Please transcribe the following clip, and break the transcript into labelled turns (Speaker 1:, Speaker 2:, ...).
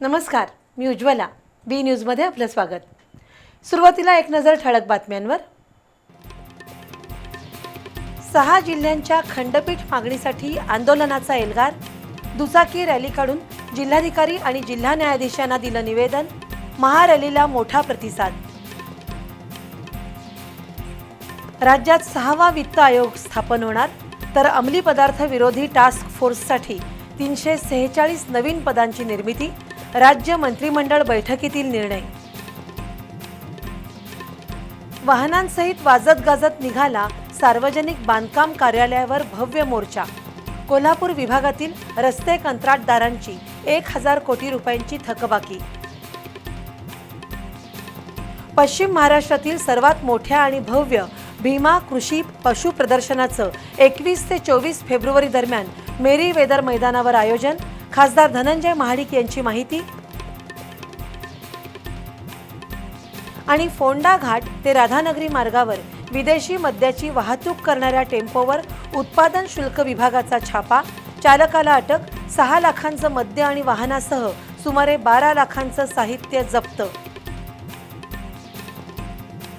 Speaker 1: नमस्कार मी उज्ज्वला बी न्यूजमध्ये आपलं स्वागत. सुरुवातीला एक नजर ठळक बातम्यांवर. सहा जिल्ह्यांच्या खंडपीठ मागणीसाठी आंदोलनाचा एल्गार दुचाकी रॅली काढून जिल्हाधिकारी आणि जिल्हा न्यायाधीशांना दिलं निवेदन महारॅलीला मोठा प्रतिसाद. राज्यात सहावा वित्त आयोग स्थापन होणार तर अंमली पदार्थ विरोधी टास्क फोर्ससाठी तीनशे सेहेचाळीस नवीन पदांची निर्मिती राज्य मंत्रिमंडळ बैठकीतील निर्णय. वाहनांसहित वाजत गाजत निघाला सार्वजनिक बांधकाम कार्यालयावर भव्य मोर्चा. कोल्हापूर विभागातील रस्ते कंत्राटदारांची एक हजार कोटी रुपयांची थकबाकी. पश्चिम महाराष्ट्रातील सर्वात मोठ्या आणि भव्य भीमा कृषी पशु प्रदर्शनाचं एकवीस ते चोवीस फेब्रुवारी दरम्यान मेरी वेदर मैदानावर आयोजन खासदार धनंजय महाडिक यांची माहिती. आणि फोंडा घाट ते राधानगरी मार्गावर विदेशी मद्याची वाहतूक करणाऱ्या टेम्पोवर उत्पादन शुल्क विभागाचा छापा. चालकाला अटक सहा लाखांचं मद्य आणि वाहनासह सुमारे बारा लाखांचं साहित्य जप्त.